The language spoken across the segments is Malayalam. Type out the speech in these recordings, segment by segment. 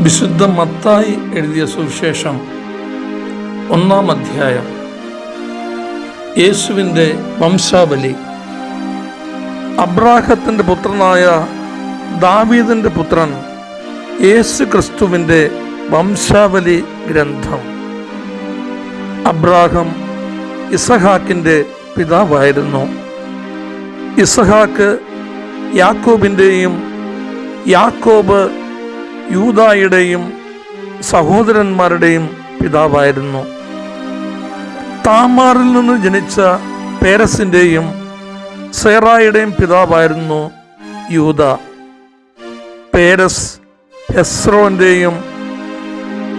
വിശുദ്ധ മത്തായി എഴുതിയ സുവിശേഷം ഒന്നാം അധ്യായം. യേശുവിന്റെ വംശാവലി. അബ്രാഹത്തിന്റെ പുത്രനായ ദാവീദിന്റെ പുത്രൻ യേശു ക്രിസ്തുവിന്റെ വംശാവലി ഗ്രന്ഥം. അബ്രാഹം ഇസഹാക്കിന്റെ പിതാവായിരുന്നു. ഇസഹാക്ക് യാക്കോബിന്റെയും യാക്കോബ് യൂതായുടെയും സഹോദരന്മാരുടെയും പിതാവായിരുന്നു. താമാറിൽ നിന്ന് ജനിച്ച പേരസിന്റെയും സേറായുടെയും പിതാവായിരുന്നു യൂത പേരസ് ഹെസ്രോന്റെയും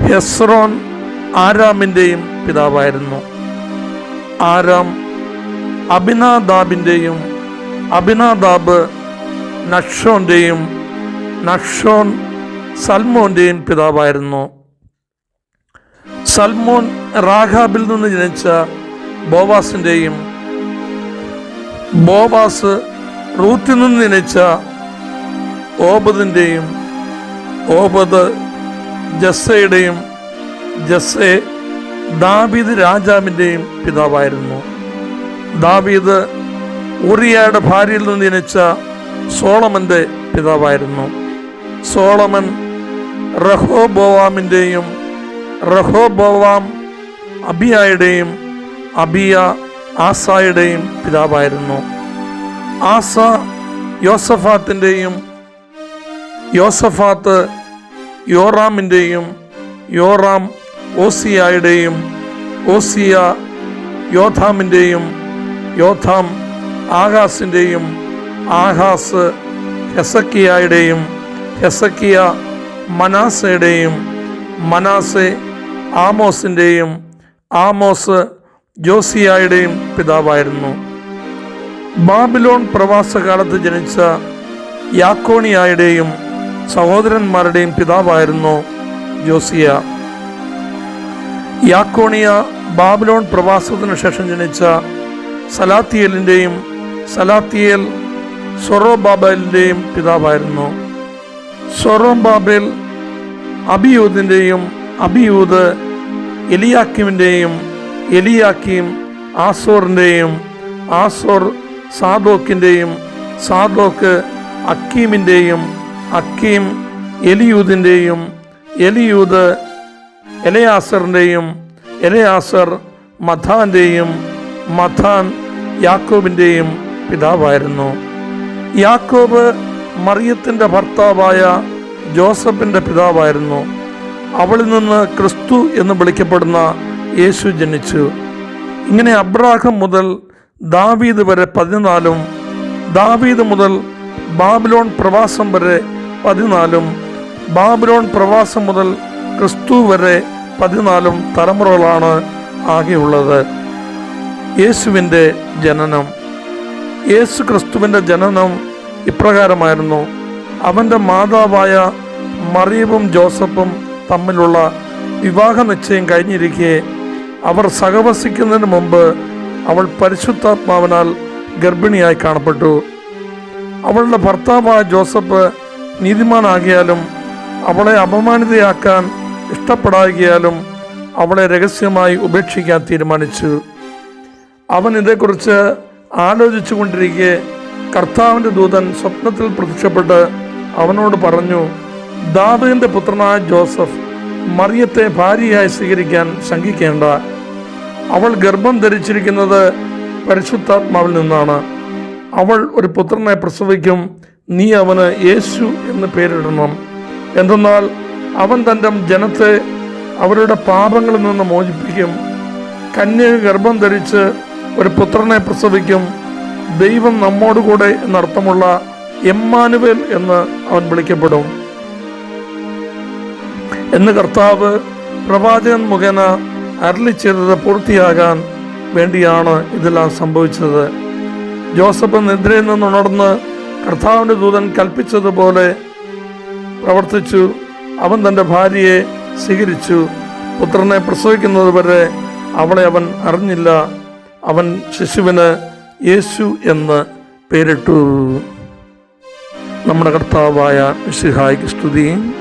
ഹെസ്രോൻ ആരാമിന്റെയും പിതാവായിരുന്നു. ആരാം അബിനാദാബിന്റെയും അബിനാദാബ് നക്ഷോന്റെയും നക്ഷോൻ സൽമോന്റെയും പിതാവായിരുന്നു. സൽമോൻ റാഖാബിൽ നിന്ന് ജനിച്ച ബോവാസിന്റെയും ബോവാസ് റൂത്തിൽ നിന്ന് ജനിച്ച ഓബദിന്റെയും ഓബദ് ജസ്സയുടെയും ജസ്സെ ദാവീദ് രാജാവിന്റെയും പിതാവായിരുന്നു. ദാവീദ് ഉറിയയുടെ ഭാര്യയിൽ നിന്ന് ജനിച്ച സോളമന്റെ പിതാവായിരുന്നു. സോളമൻ റഹോബോവാമിന്റെയും റഹോബോവാം അബിയായുടെയും അബിയ ആസായുടെയും പിതാവായിരുന്നു. ആസ യോസഫാത്തിന്റെയും യോസഫാത്ത് യോറാമിന്റെയും യോറാം ഓസിയായുടെയും ഓസിയ യോധാമിന്റെയും യോധാം ആകാസിന്റെയും ആഹാസ് ഹെസക്കിയായുടെയും ഹെസക്കിയ മനാസയുടെയും മനാസെ ആമോസിന്റെയും ആമോസ് ജോസിയായുടെയും പിതാവായിരുന്നു. ബാബിലോൺ പ്രവാസകാലത്ത് ജനിച്ച യാക്കോണിയായുടെയും സഹോദരന്മാരുടെയും പിതാവായിരുന്നു ജോസിയ യാക്കോണിയ ബാബിലോൺ പ്രവാസത്തിനു ശേഷം ജനിച്ച സലാത്തിയലിന്റെയും സലാത്തിയേൽ സൊറോബാബലിന്റെയും പിതാവായിരുന്നു. സൊറോബാബേൽ അബിയൂദിന്റെയും അബിയൂദ് എലിയാക്കിമിന്റെയും എലിയാക്കിം ആസോറിന്റെയും ആസോർ സാദോക്കിന്റെയും സാദോക്ക് അക്കീമിന്റെയും അക്കീം എലിയൂദിന്റെയും എലിയൂദ് എലയാസറിന്റെയും എലയാസർ മഥാന്റെയും മഥാൻ യാക്കോബിന്റെയും പിതാവായിരുന്നു. യാക്കോബ് മറിയത്തിന്റെ ഭർത്താവായ ജോസഫിന്റെ പിതാവായിരുന്നു. അവളിൽ നിന്ന് ക്രിസ്തു എന്ന് വിളിക്കപ്പെടുന്ന യേശു ജനിച്ചു. ഇങ്ങനെ അബ്രാഹം മുതൽ ദാവീദ് വരെ പതിനാലും ദാവീദ് മുതൽ ബാബിലോൺ പ്രവാസം വരെ പതിനാലും ബാബിലോൺ പ്രവാസം മുതൽ ക്രിസ്തു വരെ പതിനാലും തലമുറകളാണ് ആകെയുള്ളത്. യേശുവിന്റെ ജനനം. യേശു ക്രിസ്തുവിന്റെ ജനനം ഇപ്രകാരമായിരുന്നു. അവന്റെ മാതാവായ മറിയവും ജോസഫും തമ്മിലുള്ള വിവാഹ നിശ്ചയം കഴിഞ്ഞിരിക്കെ അവർ സഹവസിക്കുന്നതിന് മുമ്പ് അവൾ പരിശുദ്ധാത്മാവിനാൽ ഗർഭിണിയായി കാണപ്പെട്ടു. അവളുടെ ഭർത്താവായ ജോസഫ് നീതിമാനാകിയാലും അവളെ അപമാനിതയാക്കാൻ ഇഷ്ടപ്പെടാകിയാലും അവളെ രഹസ്യമായി ഉപേക്ഷിക്കാൻ തീരുമാനിച്ചു. അവൻ ഇതേക്കുറിച്ച് ആലോചിച്ചു കൊണ്ടിരിക്കെ കർത്താവിന്റെ ദൂതൻ സ്വപ്നത്തിൽ പ്രത്യക്ഷപ്പെട്ട് അവനോട് പറഞ്ഞു ദാദുവിന്റെ പുത്രനായ ജോസഫ് മറിയത്തെ ഭാര്യയായി സ്വീകരിക്കാൻ ശങ്കിക്കേണ്ട. അവൾ ഗർഭം ധരിച്ചിരിക്കുന്നത് പരിശുദ്ധാത്മാവിൽ നിന്നാണ്. അവൾ ഒരു പുത്രനെ പ്രസവിക്കും നീ അവന് യേശു എന്ന് പേരിടണം. എന്തെന്നാൽ അവൻ തന്റെ ജനത്തെ അവരുടെ പാപങ്ങളിൽ നിന്ന് മോചിപ്പിക്കും. കന്യക ഗർഭം ധരിച്ച് ഒരു പുത്രനെ പ്രസവിക്കും ദൈവം നമ്മോടുകൂടെ എന്നർത്ഥമുള്ള എമ്മാനുവേൽ എന്ന് അവൻ വിളിക്കപ്പെടും. എന്ന് കർത്താവ് പ്രവാചകൻ മുഖേന അരളി ചെയ്തത് പൂർത്തിയാകാൻ വേണ്ടിയാണ് ഇതെല്ലാം സംഭവിച്ചത്. ജോസഫ് നിദ്രയിൽ നിന്നുണർന്ന് കർത്താവിന്റെ ദൂതൻ കൽപ്പിച്ചതുപോലെ പ്രവർത്തിച്ചു. അവൻ തന്റെ ഭാര്യയെ സ്വീകരിച്ചു. പുത്രനെ പ്രസവിക്കുന്നത് വരെ അവളെ അവൻ അറിഞ്ഞില്ല. അവൻ ശിശുവിന് യേശു എന്ന് പേരിട്ടു. നമ്മുടെ കർത്താവായ മിശിഹായ്ക്ക് സ്തുതിയും